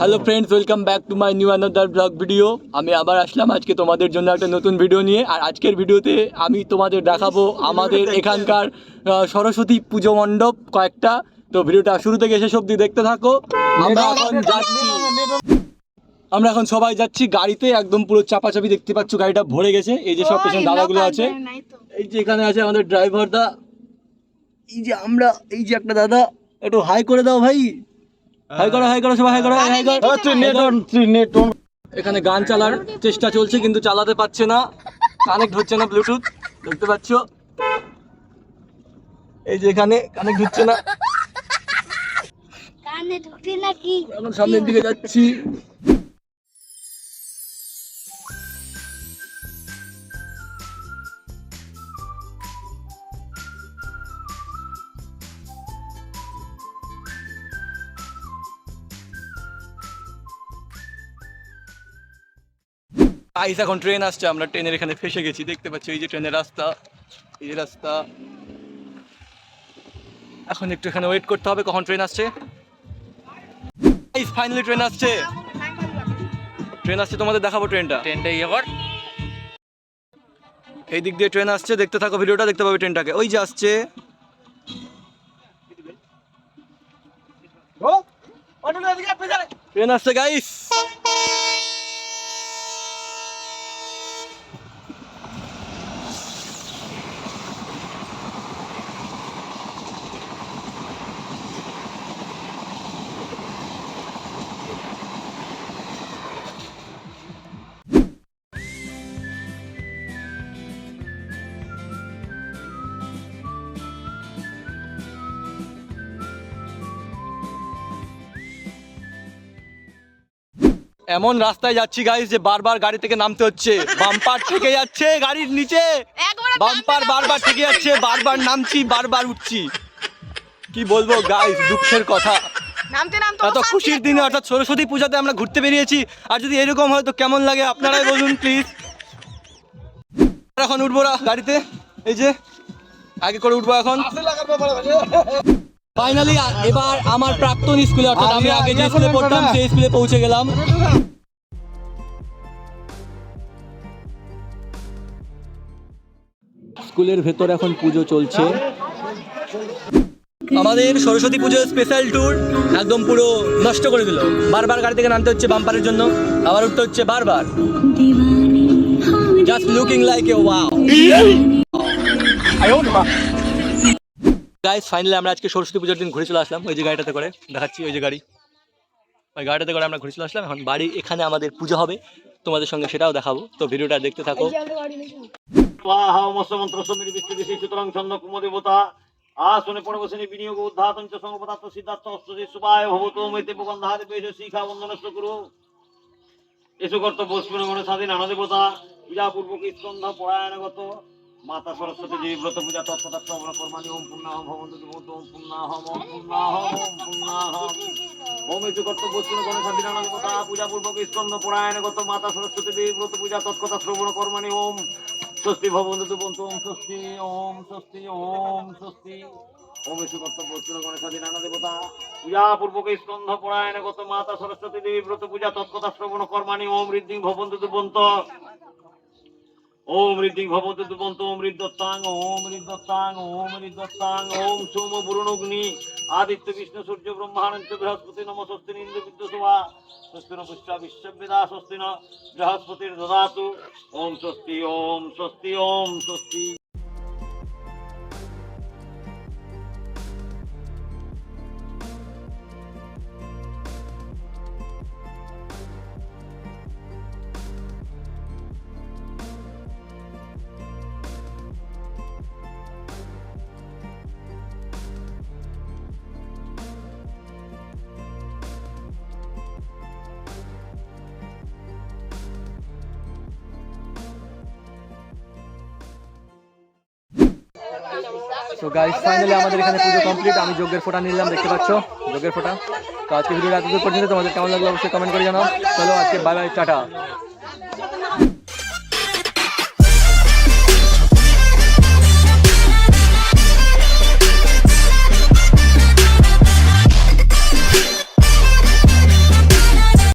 Hello friends welcome back to my new blog video আমি আবার আসলাম আজকে তোমাদের জন্য একটা নতুন ভিডিও নিয়ে। আর আজকের ভিডিওতে আমি তোমাদের দেখাবো আমাদের এখানকার সরস্বতী পুজো মণ্ডপ কয়েকটা। তো ভিডিওটা শুরু থেকে শেষ অবধি দেখতে থাকো। আমরা এখন যাচ্ছি। আমরা এখন সবাই যাচ্ছি গাড়িতে একদম পুরো চাপাচাপি দেখতে পাচ্ছ গাড়িটা ভরে গেছে। এই যে সব পেছনে দাদাগুলো আছে। এই যে এখানে আছে আমাদের ড্রাইভার দা। এই যে আমরা এই যে একটা দাদা একটু হাই করে দাও ভাই। হাই করো হাই করো সবাই হাই করো। হাই করো। তুই নেট অন তুই নেট অন এখানে গান চালার চেষ্টা চলছে কিন্তু চালাতে পারছে না। কানেক্ট হচ্ছে না ব্লুটুথ দেখতে পাচ্ছ? এই যে এখানে কানেক্ট হচ্ছে না। কানে ঢুকছে নাকি? এখন সামনের দিকে যাচ্ছি। আইস এখন ট্রেন আসছে, আমরা ট্রেনের এখানে ফেসে গেছি। দেখতে পাচ্ছি এই যে ট্রেনের রাস্তা, এই রাস্তা। এখন একটু এখানে ওয়েট করতে হবে, কখন ট্রেন আসছে? ফাইনালি ট্রেন আসছে। ট্রেন আসছে তোমাদের দেখাবো ট্রেনটা। ট্রেনটা ইয়ে কর। এই দিক দিয়ে ট্রেন আসছে দেখতে থাকো ভিডিওটা দেখতে পাবে ট্রেনটাকে। ওই যে আসছে। ট্রেন আসছে গাইস এমন রাস্তায় যাচ্ছি গাইস যে বারবার গাড়ি থেকে নামতে হচ্ছে। বাম্পার থেকে যাচ্ছে গাড়ির নিচে। বাম্পার বারবার থেকে যাচ্ছে বারবার নামছি বারবার উঠছি। কি বলব গাইস দুঃখের কথা। এত খুশির দিনে অর্থাৎ সরস্বতী পূজাতে আমরা ঘুরতে বেরিয়েছি। আর যদি এরকম হয় তো কেমন লাগে আপনারাই বলুন প্লিজ এখন উঠবো গাড়িতে। এই যে আগে করে উঠবো এখন। ফাইনালি এবার আমার প্রাক্তন স্কুলে অর্থাৎ আমি আগে যে স্কুলে পড়তাম সেই স্কুলে পৌঁছে গেলাম। স্কুলের ভেতর এখন পুজো চলছে। আমাদের সরস্বতী পুজোর স্পেশাল ট্যুর একদম পুরো নষ্ট করে দিল। বারবার গাড়ি থেকে নামতে হচ্ছে বাম্পারের জন্য আবার উঠতে হচ্ছে বারবার। Just looking like a wow guys finally আমরা আজকে সরস্বতী পুজোর দিন ঘুরে চলে আসলাম ওই যে গাড়িটাতে করে দেখাচ্ছি ওই যে গাড়ি। ওই গাড়িটাতে করে আমরা ঘুরে চলে আসলাম এখন বাড়ি এখানে আমাদের পুজো হবে তোমাদের সঙ্গে সেটাও দেখাবো। তো ভিডিওটা দেখতে থাকো। দেবতা আসনে বিনিয়োগ উদ্ধাতন চ সিদ্ধার্থ ভবতো মৈতে বেশ শিখা বন্দনস্ত করু এসু কর্তব্য স্বাধীন আনদেবতা পূজা পূর্বক স্কন্ধ পরায়ণগত মাতা সরস্বতী দেবী, ব্রত পূজা তৎপদার্থ শ্রবণ, কর্মাণি, ওম পুণ্যাহম ভবন্তু দেবত ওম পুণ্যাহম ওম পুণ্যাহম ওম পুণ্যাহম ওম এসু কর্তব্য স্পুরগণ স্বাধীন আনদেবতা পূজা পূর্বক স্কন্ধ পরায়ণগত মাতা সরস্বতী দেবী, ব্রত পূজা তৎকথা শ্রবণ, কর্মাণি, ওম। স্বস্তি ভবন্তু বন্তু ওম স্বস্তি ওম স্বস্তি ওম স্বস্তি। ওম এসু কর্তব্য স্কুল গণেশ আদি নানা দেবতা পূজা পূর্বক স্কন্ধ, পরায়ণ গত মাতা সরস্বতী দেবী, ব্রত পূজা তৎকথা শ্রবণ, কর্মাণি, ওম ঋদ্ধিং ভবন্তু দুবন্ত ওম ঋদ্ধিং ভবন্তু দুবন্ত, ওম ঋদ্ধত্তাং ওম ঋদ্ধত্তাং ওম ঋদ্ধত্তাং ওম সোম বরুণগ্নি আদিত্য বিষ্ণু সূর্য ব্রহ্মানঞ্চ বৃহস্পতি নম স্বস্তি ইন্দ্র বিদ্যুৎবা স্বস্তি ন পুষ্পা বিশ্ববেদা স্বস্তি ন বৃহস্পতির দদাতু, ওম স্বস্তি ওম স্বস্তি ওম স্বস্তি। তো গাইস ফাইনালি আমাদের এখানে পুজো কমপ্লিট আমি যজ্ঞের ফোটা নিলাম, দেখতে পাচ্ছ? যজ্ঞের ফোটা। তো আজকে ভিডিওটা এতদূর পর্যন্ত তোমাদের কেমন লাগল অবশ্যই কমেন্ট করে জানাও। চলো আজকে বাই বাই টাটা।